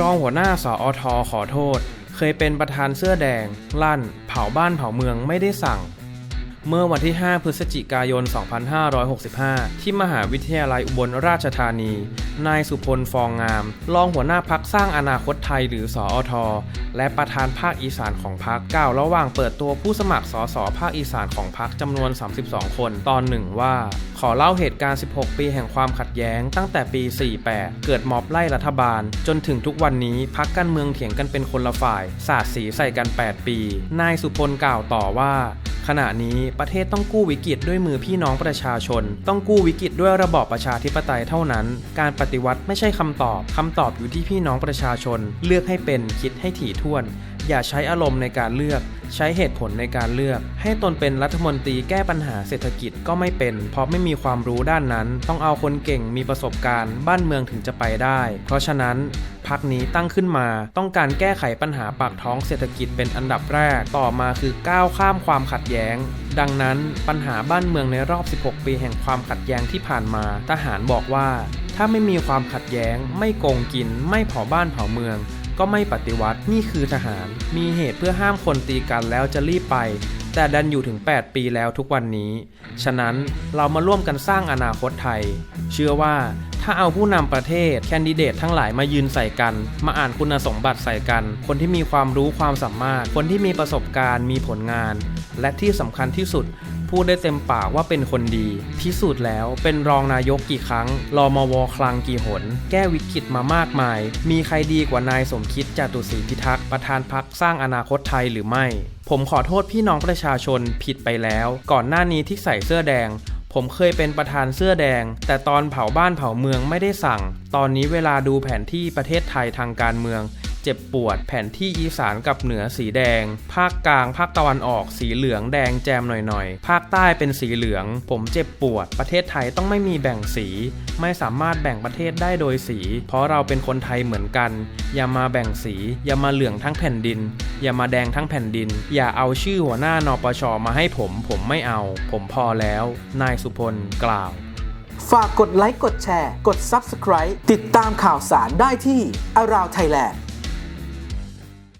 รองหัวหน้าสออทขอโทษ เคยเป็นประธานเสื้อแดง ลั่น เผาบ้านเผาเมืองไม่ได้สั่ง เมื่อวันที่ 5 พฤศจิกายน 2565 ที่มหาวิทยาลัยอุบลราชธานี นายสุพลฟองงาม รองหัวหน้าพักสร้างอนาคตไทยหรือสออทและประธานภาคอีสานของพักกล่าวระหว่างเปิดตัวผู้สมัครสอสอภาคอีสานของพักจำนวน 32 คนตอนหนึ่งว่า ขอเล่าเหตุการณ์ 16 ปีแห่งความขัดแย้งตั้งแต่ปี 48 เกิดม็อบไล่รัฐบาล จนถึงทุกวันนี้พักการเมืองเถียงกันเป็นคนละฝ่าย สาดสีใส่กัน 8 ปี นายสุพลกล่าวต่อว่า ขณะนี้ประเทศต้องกู้วิกฤตด้วยมือพี่น้องประชาชน ต้องกู้วิกฤตด้วยระบอบประชาธิปไตยเท่านั้น การปฏิวัติไม่ใช่คำตอบคำตอบอยู่ที่พี่น้องประชาชน เลือกให้เป็นคิดให้ถี่ถ้วน อย่าใช้อารมณ์ในการเลือก ใช้เหตุผลในการเลือก ให้ตนเป็นรัฐมนตรีแก้ปัญหาเศรษฐกิจก็ไม่เป็น เพราะไม่มีความรู้ด้านนั้น ต้องเอาคนเก่งมีประสบการณ์ บ้านเมืองถึงจะไปได้ เพราะฉะนั้นพักนี้ตั้งขึ้นมาต้องการแก้ไขปัญหาปากท้องเศรษฐกิจเป็นอันดับแรก ต่อมาคือก้าวข้ามความขัดแย้ง ดังนั้นปัญหาบ้านเมืองในรอบ 16 ปีแห่งความขัดแย้งที่ผ่านมา ทหารบอกว่า ถ้าไม่มีความขัดแย้ง ไม่โกงกิน ไม่เผาบ้านเผาเมือง ก็ไม่ปฏิวัตินี่คือทหาร มีเหตุเพื่อห้ามคนตีกันแล้วจะรีบไป แต่ดันอยู่ถึง 8 ปีแล้วทุกวันนี้ ฉะนั้นเรามาร่วมกันสร้างอนาคตไทย เชื่อว่าถ้าเอาผู้นำประเทศแคนดิเดตทั้งหลายมายืนใส่กัน มาอ่านคุณสมบัติใส่กัน คนที่มีความรู้ความสามารถ คนที่มีประสบการณ์ มีผลงาน และที่สำคัญที่สุด พูดได้เต็มปากว่าเป็นคนดีพิสูจน์แล้วเป็นรองนายกกี่ครั้งรอมวคลังกี่หน แก้วิกฤตมามากมาย มีใครดีกว่านายสมคิดจตุศรีพิทักษ์ประธานพักสร้างอนาคตไทยหรือไม่ ผมขอโทษพี่น้องประชาชนผิดไปแล้ว ก่อนหน้านี้ที่ใส่เสื้อแดงผมเคยเป็นประธานเสื้อแดง แต่ตอนเผาบ้านเผาเมืองไม่ได้สั่ง ตอนนี้เวลาดูแผนที่ประเทศไทยทางการเมือง เจ็บปวด แผนที่อีสานกับเหนือสีแดง ภาคกลางภาคตะวันออกสีเหลืองแดงแจมหน่อยๆ ภาคใต้เป็นสีเหลือง ผมเจ็บปวด ประเทศไทยต้องไม่มีแบ่งสี ไม่สามารถแบ่งประเทศได้โดยสี เพราะเราเป็นคนไทยเหมือนกัน อย่ามาแบ่งสี อย่ามาเหลืองทั้งแผ่นดิน อย่ามาแดงทั้งแผ่นดิน อย่าเอาชื่อหัวหน้านปชมาให้ผม ผมไม่เอา ผมพอแล้ว นายสุพลกล่าวฝากกดไลค์ กดแชร์ กด Subscribe ติดตามข่าวสารได้ที่ Around Thailand